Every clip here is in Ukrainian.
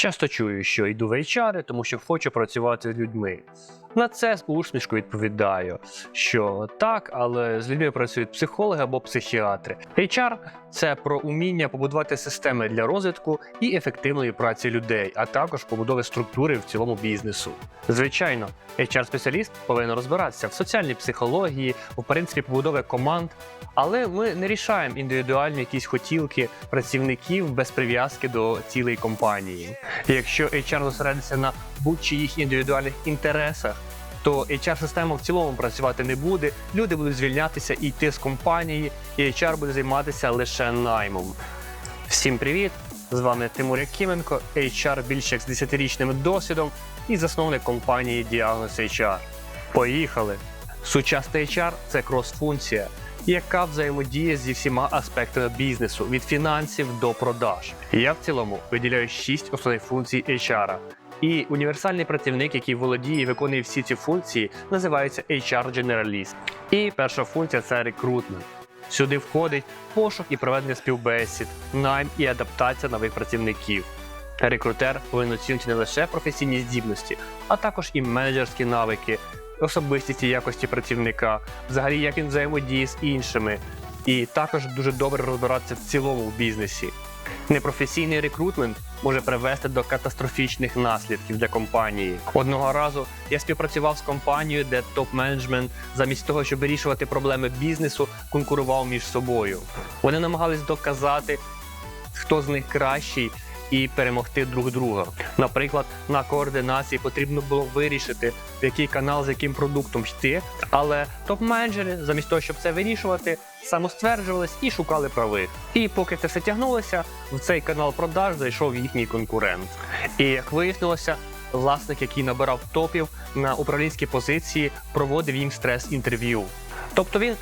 Часто чую, що йду в HR, тому що хочу працювати з людьми. На це з усмішкою відповідаю, що так, але з людьми працюють психологи або психіатри. HR – це про уміння побудувати системи для розвитку і ефективної праці людей, а також побудови структури в цілому бізнесу. Звичайно, HR-спеціаліст повинен розбиратися в соціальній психології, у принципі побудови команд, але ми не рішаємо індивідуальні якісь хотілки працівників без прив'язки до цілої компанії. Якщо HR зосередиться на будь-чиїх індивідуальних інтересах, то HR-система в цілому працювати не буде. Люди будуть звільнятися і йти з компанії, і HR буде займатися лише наймом. Всім привіт! З вами Тимур Якименко, HR більше як з 10-річним досвідом і засновник компанії Діагноз HR. Поїхали! Сучасний HR – це крос-функція, яка взаємодіє зі всіма аспектами бізнесу від фінансів до продаж. Я в цілому виділяю 6 основних функцій HR. І універсальний працівник, який володіє і виконує всі ці функції, називається HR Generalist. І перша функція це рекрутмент. Сюди входить пошук і проведення співбесід, найм і адаптація нових працівників. Рекрутер повинен оцінити не лише професійні здібності, а також і менеджерські навики, особистість якості працівника, взагалі як він взаємодіє з іншими, і також дуже добре розбиратися в цілому в бізнесі. Непрофесійний рекрутмент може привести до катастрофічних наслідків для компанії. Одного разу я співпрацював з компанією, де топ-менеджмент замість того, щоб вирішувати проблеми бізнесу, конкурував між собою. Вони намагались доказати, хто з них кращий. І перемогти друг друга. Наприклад, на координації потрібно було вирішити, в який канал з яким продуктом йти. Але топ-менеджери, замість того, щоб це вирішувати, самостверджувались і шукали правих. І поки це все тягнулося, в цей канал продаж зайшов їхній конкурент. І як вияснилося, власник, який набирав топів на управлінські позиції, проводив їм стрес-інтерв'ю. Тобто він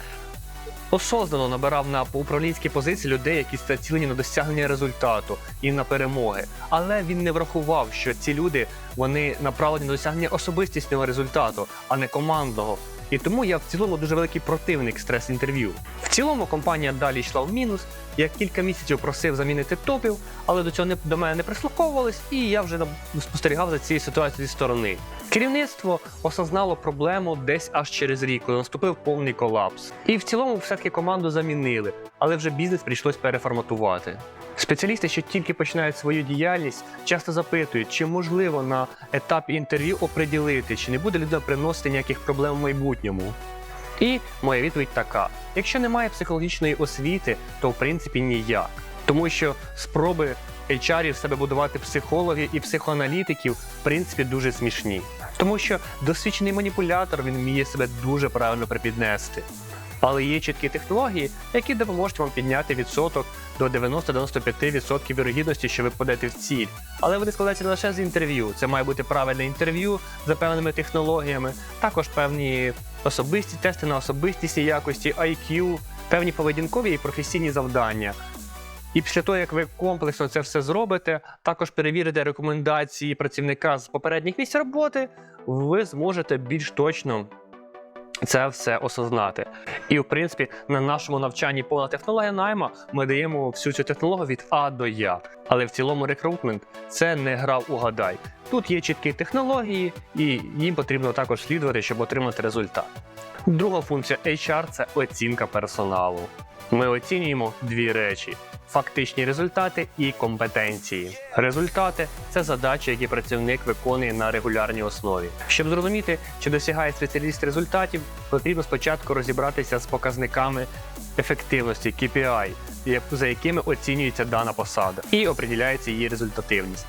осознано набирав на управлінські позиції людей, які націлені на досягнення результату і на перемоги. Але він не врахував, що ці люди вони направлені на досягнення особистісного результату, а не командного. І тому я в цілому дуже великий противник стрес-інтерв'ю. В цілому компанія далі йшла в мінус. Я кілька місяців просив замінити топів, але до цього не до мене не прислуховувались, і я вже спостерігав за цією ситуацією зі сторони. Керівництво осознало проблему десь аж через рік, коли наступив повний колапс. І в цілому все-таки команду замінили, але вже бізнес прийшлось переформатувати. Спеціалісти, що тільки починають свою діяльність, часто запитують, чи можливо на етапі інтерв'ю оприділити, чи не буде людина приносити ніяких проблем в майбутньому. І моя відповідь така: якщо немає психологічної освіти, то в принципі ніяк. Тому що спроби HR в себе будувати психологів і психоаналітиків в принципі дуже смішні. Тому що досвідчений маніпулятор він вміє себе дуже правильно припіднести. Але є чіткі технології, які допоможуть вам підняти відсоток до 90-95% вірогідності, що ви попадете в ціль. Але вони складаються не лише з інтерв'ю. Це має бути правильне інтерв'ю за певними технологіями, також певні особисті тести на особистісні якості, IQ, певні поведінкові і професійні завдання. І після того, як ви комплексно це все зробите, також перевірите рекомендації працівника з попередніх місць роботи, ви зможете більш точно це все осознати. І в принципі, на нашому навчанні повна технологія найма ми даємо всю цю технологію від А до Я. Але в цілому рекрутмент це не гра угадай. Тут є чіткі технології, і їм потрібно також слідувати, щоб отримати результат. Друга функція HR це оцінка персоналу. Ми оцінюємо дві речі: фактичні результати і компетенції. Результати це задачі, які працівник виконує на регулярній основі. Щоб зрозуміти, чи досягає спеціаліст результатів, потрібно спочатку розібратися з показниками ефективності KPI, за якими оцінюється дана посада, і определяється її результативність.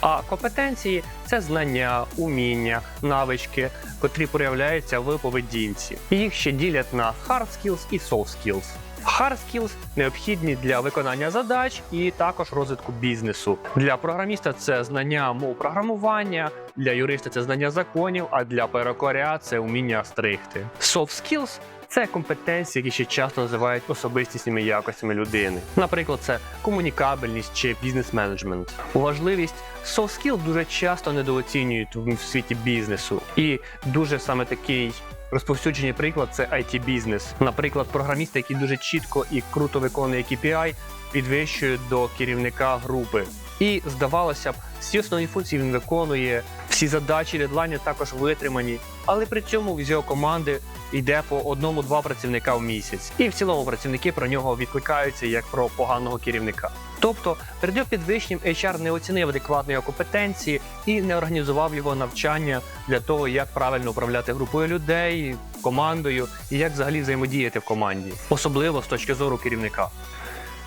А компетенції це знання, уміння, навички, котрі проявляються в поведінці. Їх ще ділять на hard skills і soft skills. Hard skills необхідні для виконання задач і також розвитку бізнесу. Для програміста це знання мов програмування, для юриста це знання законів, а для перекоря це вміння стригти. Soft skills це компетенції, які ще часто називають особистісними якостями людини. Наприклад, це комунікабельність чи бізнес-менеджмент. Важливість soft skill дуже часто недооцінюють в світі бізнесу, і дуже саме такий. Розповсюджений приклад це it бізнес Наприклад, програміст, який дуже чітко і круто виконує KPI, підвищують до керівника групи. І здавалося б, всі основні функції він виконує, всі задачі дедлайни також витримані, але при цьому з його команди йде по одному-два працівника в місяць. І в цілому працівники про нього відкликаються як про поганого керівника. Тобто перед його підвищенням HR не оцінив адекватно його компетенції і не організував його навчання для того, як правильно управляти групою людей, командою і як взагалі взаємодіяти в команді, особливо з точки зору керівника.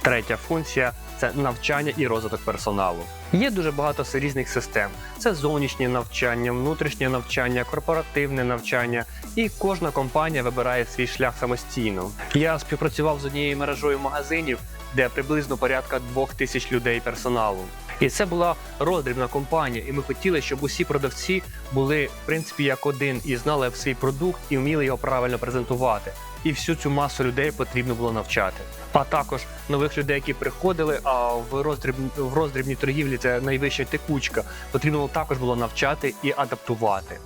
Третя функція це навчання і розвиток персоналу. Є дуже багато різних систем: це зовнішнє навчання, внутрішнє навчання, корпоративне навчання, і кожна компанія вибирає свій шлях самостійно. Я співпрацював з однією мережою магазинів, де приблизно порядка двох тисяч людей персоналу. І це була роздрібна компанія, і ми хотіли, щоб усі продавці були в принципі як один і знали свій продукт і вміли його правильно презентувати. І всю цю масу людей потрібно було навчати. А також нових людей, які приходили, а в роздріб в роздрібній торгівлі це найвища текучка. Потрібно було також було навчати і адаптувати.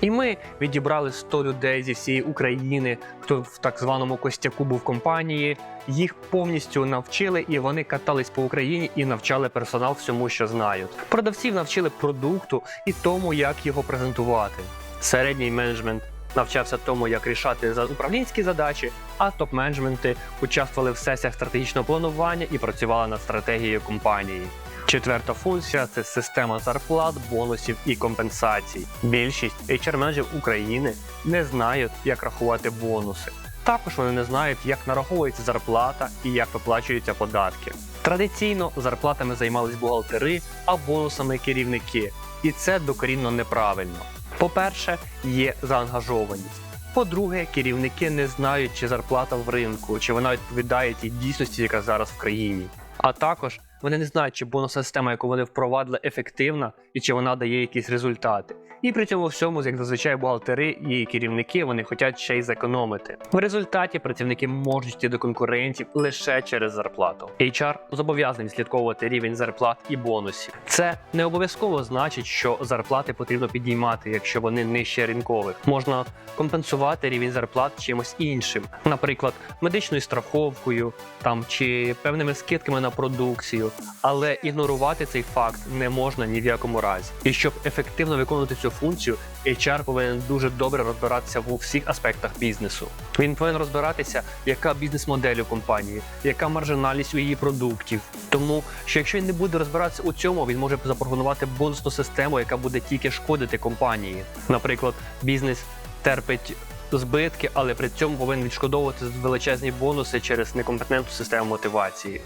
І ми відібрали 100 людей зі всієї України, хто в так званому костяку був компанії. Їх повністю навчили, і вони катались по Україні і навчали персонал всьому, що знають. Продавців навчили продукту і тому, як його презентувати. Середній менеджмент навчався тому, як рішати за управлінські задачі, а топ-менеджменти участвували в сесіях стратегічного планування і працювали над стратегією компанії. Четверта функція це система зарплат, бонусів і компенсацій. Більшість HR-менеджерів України не знають, як рахувати бонуси. Також вони не знають, як нараховується зарплата і як виплачуються податки. Традиційно зарплатами займались бухгалтери, а бонусами керівники. І це докорінно неправильно. По-перше, є заангажованість. По-друге, керівники не знають, чи зарплата в ринку, чи вона відповідає тій дійсності, яка зараз в країні. А також вони не знають, чи бонусна система, яку вони впровадили, ефективна і чи вона дає якісь результати. І при цьому всьому, як зазвичай, бухгалтери і керівники вони хочуть ще й зекономити. В результаті працівники можуть йти до конкурентів лише через зарплату. HR зобов'язаний відслідковувати рівень зарплат і бонусів. Це не обов'язково значить, що зарплати потрібно підіймати, якщо вони нижче ринкових. Можна компенсувати рівень зарплат чимось іншим, наприклад, медичною страховкою там чи певними скидками на продукцію, але ігнорувати цей факт не можна ні в якому разі. І щоб ефективно виконувати цю функцію, HR повинен дуже добре розбиратися в всіх аспектах бізнесу. Він повинен розбиратися, яка бізнес-модель у компанії, яка маржинальність у її продуктів. Тому що якщо він не буде розбиратися у цьому, він може запропонувати бонусну систему, яка буде тільки шкодити компанії. Наприклад, бізнес терпить збитки, але при цьому повинен відшкодовувати величезні бонуси через некомпетентну систему мотивації.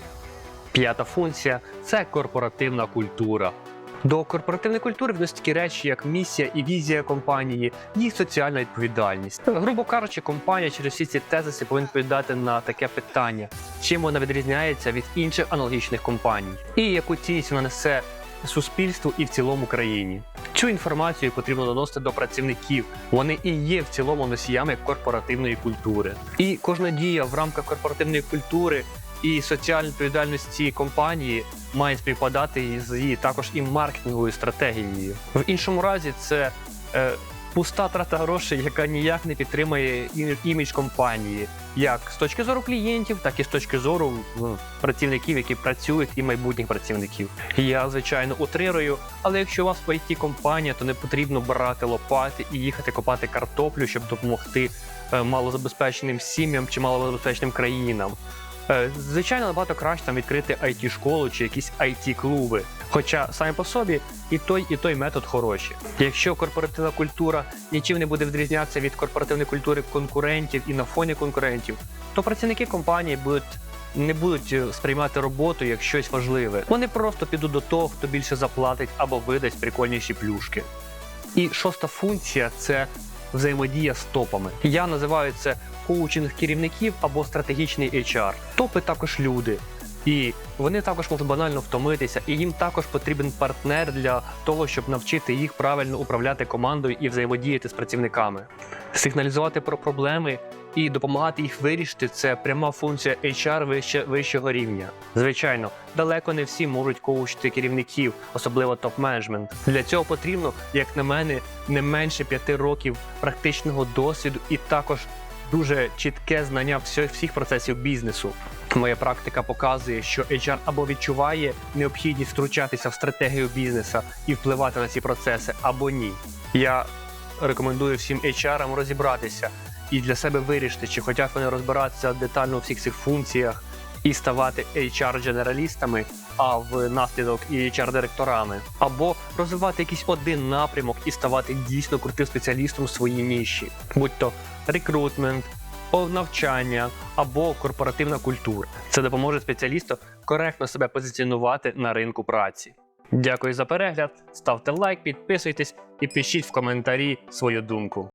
П'ята функція це корпоративна культура. До корпоративної культури вносять такі речі, як місія і візія компанії, і соціальна відповідальність. Грубо кажучи, компанія через всі ці тезиси повинна відповідати на таке питання, чим вона відрізняється від інших аналогічних компаній, і яку цінність вона несе суспільству і в цілому країні. Цю інформацію потрібно доносити до працівників. Вони і є в цілому носіями корпоративної культури. І кожна дія в рамках корпоративної культури і соціальної відповідальності компанії має співпадати з її також і маркетинговою стратегією. В іншому разі це е, пуста трата грошей, яка ніяк не підтримує імідж компанії, як з точки зору клієнтів, так і з точки зору ну, працівників, які працюють, і майбутніх працівників. Я звичайно утрирую, але якщо у вас it компанія, то не потрібно брати лопати і їхати копати картоплю, щоб допомогти е, малозабезпеченим сім'ям чи малозабезпеченим країнам. Е, Звичайно, набагато краще там відкрити it школу чи якісь it клуби Хоча самі по собі і той, і той метод хороші. Якщо корпоративна культура нічим не буде відрізнятися від корпоративної культури конкурентів і на фоні конкурентів, то працівники компанії будуть. Не будуть е, сприймати роботу як щось важливе. Вони просто підуть до того, хто більше заплатить або видасть прикольніші плюшки. І шоста функція це взаємодія з топами. Я називаю це коучинг керівників або стратегічний HR. Топи також люди. І вони також можуть банально втомитися, і їм також потрібен партнер для того, щоб навчити їх правильно управляти командою і взаємодіяти з працівниками. Сигналізувати про проблеми і допомагати їх вирішити це пряма функція HR вище, вищого рівня. Звичайно, далеко не всі можуть коучити керівників, особливо топ-менеджмент. Для цього потрібно, як на мене, не менше п'яти років практичного досвіду і також дуже чітке знання всіх процесів бізнесу. Моя практика показує, що HR або відчуває необхідність втручатися в стратегію бізнесу і впливати на ці процеси, або ні. Я рекомендую всім HR розібратися і для себе вирішити, чи хочуть вони розбиратися детально у всіх цих функціях і ставати HR-дженералістами, а в наслідок і HR-директорами, або розвивати якийсь один напрямок і ставати дійсно крутим спеціалістом в своїй ніші, будь то рекрутмент, навчання або корпоративна культура. Це допоможе спеціалісту коректно себе позиціонувати на ринку праці. Дякую за перегляд, ставте лайк, підписуйтесь і пишіть в коментарі свою думку.